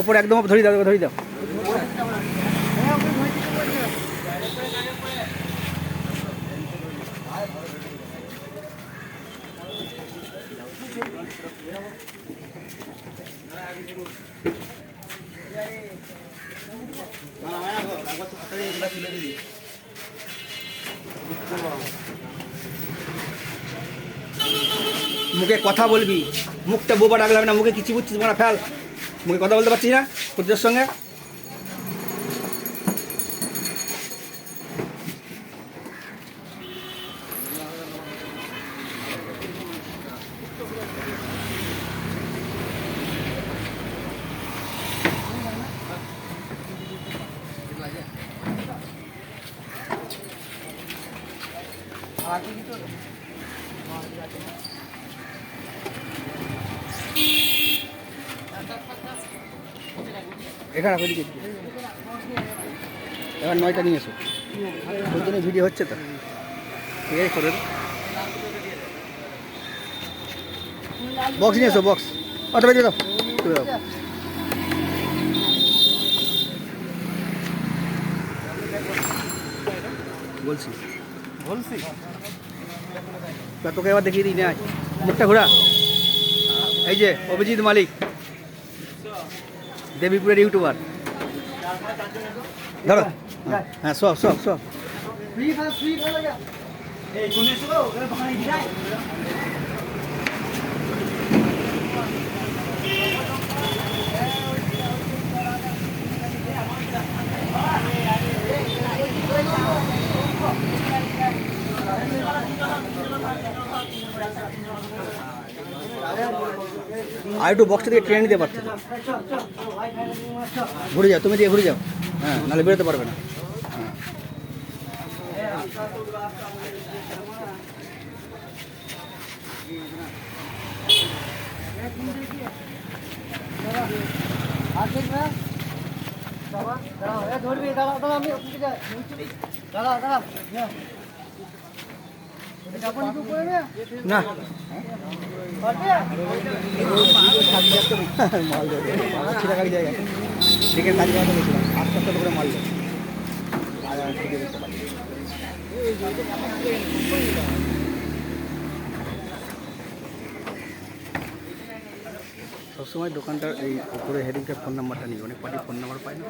ওপরে একদম ধরি দাও ধরি দাও। মুখে কথা বলবি, মুখটা বোবা রাখলাম না, মুখে কিছু বুঝছিস মারা ফেল। মুখে কথা বলতে পারছিস না পুত্রের সঙ্গে এখানে একটু। এবার নয়টা নিয়ে এসো। ওই জন্য ভিডিও হচ্ছে তো। ঠিক আছে করে বক্স নিয়ে এসো বক্স অত বেরিয়ে দাও। তুলে দাও বলছি। বলছি। তা তোকে এবার দেখিয়ে দিই না মুখটা ঘোরা। এই যে অভিজিৎ মালিক। দেবীপুরের ইউটিউবার। ধরো। হ্যাঁ, হ্যাঁ সব সব সব আর একটু বক্সটা দিয়ে ট্রেন নিতে পারতো। ঘুরে যাও তুমি দিয়ে ঘুরে যাও। হ্যাঁ নাহলে বেরোতে পারবে না। হ্যাঁ। ধরবি দাঁড়া দাঁড়া আমি দাঁড়া দাঁড়া না। পারবে আস্তে আস্তে করে মাল দেবে আর পারি সবসময় দোকানটার এই উপরে হেডিংটার ফোন নাম্বারটা নিই অনেক পার্টি ফোন নাম্বার পায় না।